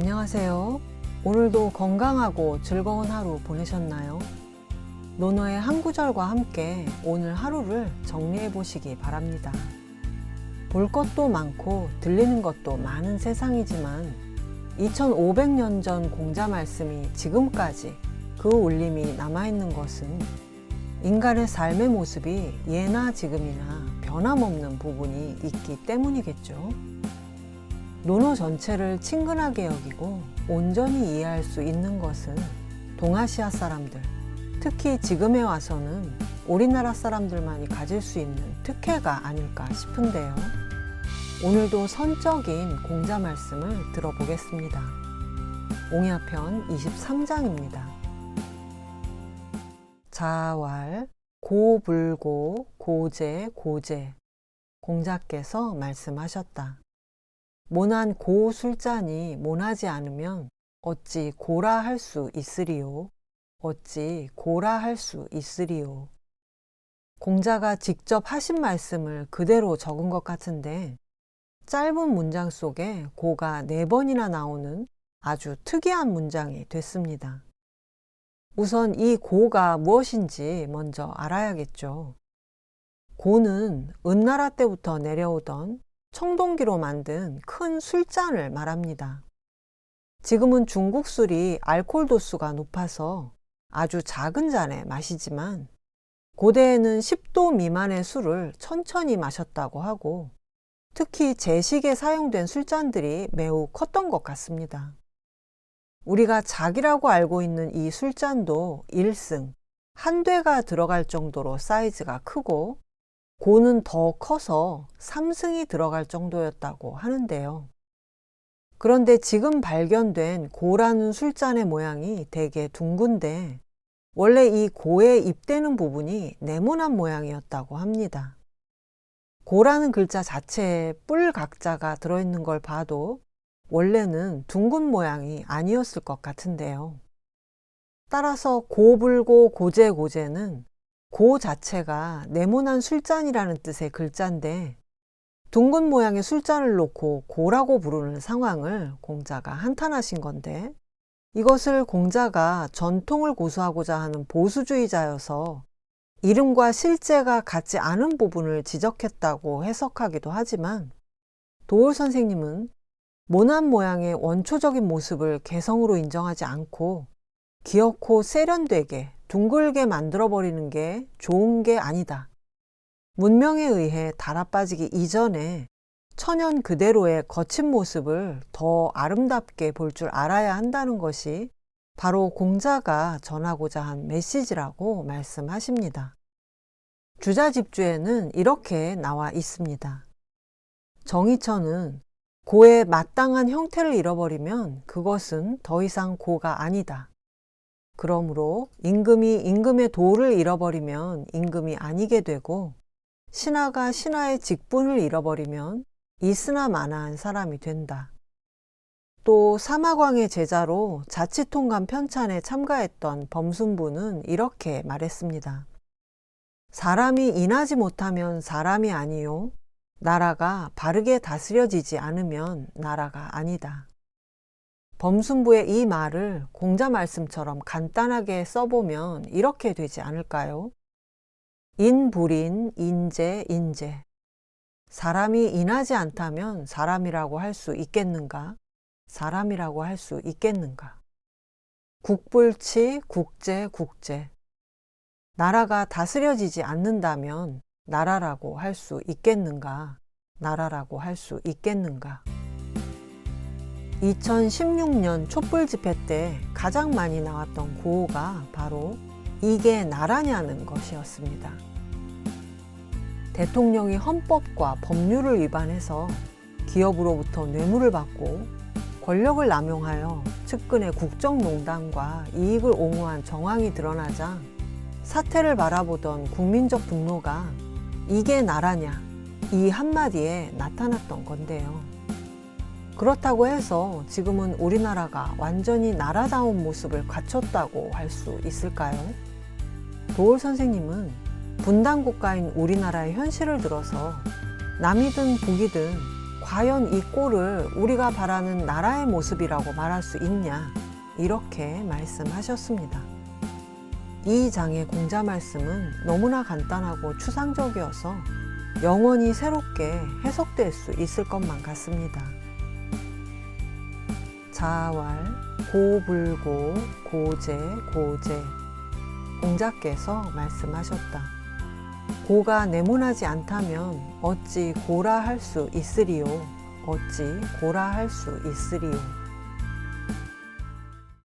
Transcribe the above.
안녕하세요. 오늘도 건강하고 즐거운 하루 보내셨나요? 논어의 한 구절과 함께 오늘 하루를 정리해 보시기 바랍니다. 볼 것도 많고 들리는 것도 많은 세상이지만 2500년 전 공자 말씀이 지금까지 그 울림이 남아있는 것은 인간의 삶의 모습이 예나 지금이나 변함없는 부분이 있기 때문이겠죠. 논어 전체를 친근하게 여기고 온전히 이해할 수 있는 것은 동아시아 사람들, 특히 지금에 와서는 우리나라 사람들만이 가질 수 있는 특혜가 아닐까 싶은데요. 오늘도 선적인 공자 말씀을 들어보겠습니다. 옹야편 23장입니다. 자왈, 고불고, 고제, 고제. 공자께서 말씀하셨다. 모난 고 술잔이 모나지 않으면 어찌 고라 할 수 있으리요? 어찌 고라 할 수 있으리요? 공자가 직접 하신 말씀을 그대로 적은 것 같은데 짧은 문장 속에 고가 네 번이나 나오는 아주 특이한 문장이 됐습니다. 우선 이 고가 무엇인지 먼저 알아야겠죠. 고는 은나라 때부터 내려오던 청동기로 만든 큰 술잔을 말합니다. 지금은 중국 술이 알코올 도수가 높아서 아주 작은 잔에 마시지만 고대에는 10도 미만의 술을 천천히 마셨다고 하고 특히 제식에 사용된 술잔들이 매우 컸던 것 같습니다. 우리가 작이라고 알고 있는 이 술잔도 1승, 한 대가 들어갈 정도로 사이즈가 크고 고는 더 커서 3승이 들어갈 정도였다고 하는데요. 그런데 지금 발견된 고라는 술잔의 모양이 되게 둥근데 원래 이 고에 입대는 부분이 네모난 모양이었다고 합니다. 고라는 글자 자체에 뿔 각자가 들어있는 걸 봐도 원래는 둥근 모양이 아니었을 것 같은데요. 따라서 고불고 고제고제는 고 자체가 네모난 술잔이라는 뜻의 글자인데 둥근 모양의 술잔을 놓고 고라고 부르는 상황을 공자가 한탄하신 건데 이것을 공자가 전통을 고수하고자 하는 보수주의자여서 이름과 실제가 같지 않은 부분을 지적했다고 해석하기도 하지만 도올 선생님은 모난 모양의 원초적인 모습을 개성으로 인정하지 않고 기어코 세련되게 둥글게 만들어버리는 게 좋은 게 아니다. 문명에 의해 달아빠지기 이전에 천연 그대로의 거친 모습을 더 아름답게 볼 줄 알아야 한다는 것이 바로 공자가 전하고자 한 메시지라고 말씀하십니다. 주자집주에는 이렇게 나와 있습니다. 정의처는 고의 마땅한 형태를 잃어버리면 그것은 더 이상 고가 아니다. 그러므로 임금이 임금의 도를 잃어버리면 임금이 아니게 되고 신하가 신하의 직분을 잃어버리면 있으나 마나한 사람이 된다. 또 사마광의 제자로 자치통감 편찬에 참가했던 범순부는 이렇게 말했습니다. 사람이 인하지 못하면 사람이 아니요. 나라가 바르게 다스려지지 않으면 나라가 아니다. 범순부의 이 말을 공자 말씀처럼 간단하게 써보면 이렇게 되지 않을까요? 인불인, 인재, 인재. 사람이 인하지 않다면 사람이라고 할 수 있겠는가? 사람이라고 할 수 있겠는가? 국불치, 국제, 국제. 나라가 다스려지지 않는다면 나라라고 할 수 있겠는가? 나라라고 할 수 있겠는가? 2016년 촛불 집회 때 가장 많이 나왔던 구호가 바로 이게 나라냐는 것이었습니다. 대통령이 헌법과 법률을 위반해서 기업으로부터 뇌물을 받고 권력을 남용하여 측근의 국정농단과 이익을 옹호한 정황이 드러나자 사태를 바라보던 국민적 분노가 이게 나라냐 이 한마디에 나타났던 건데요. 그렇다고 해서 지금은 우리나라가 완전히 나라다운 모습을 갖췄다고 할 수 있을까요? 도올 선생님은 분단 국가인 우리나라의 현실을 들어서 남이든 북이든 과연 이 꼴을 우리가 바라는 나라의 모습이라고 말할 수 있냐? 이렇게 말씀하셨습니다. 이 장의 공자 말씀은 너무나 간단하고 추상적이어서 영원히 새롭게 해석될 수 있을 것만 같습니다. 자활, 고불고, 고제, 고제. 공자께서 말씀하셨다. 고가 내문하지 않다면 어찌 고라 할 수 있으리요? 어찌 고라 할 수 있으리요?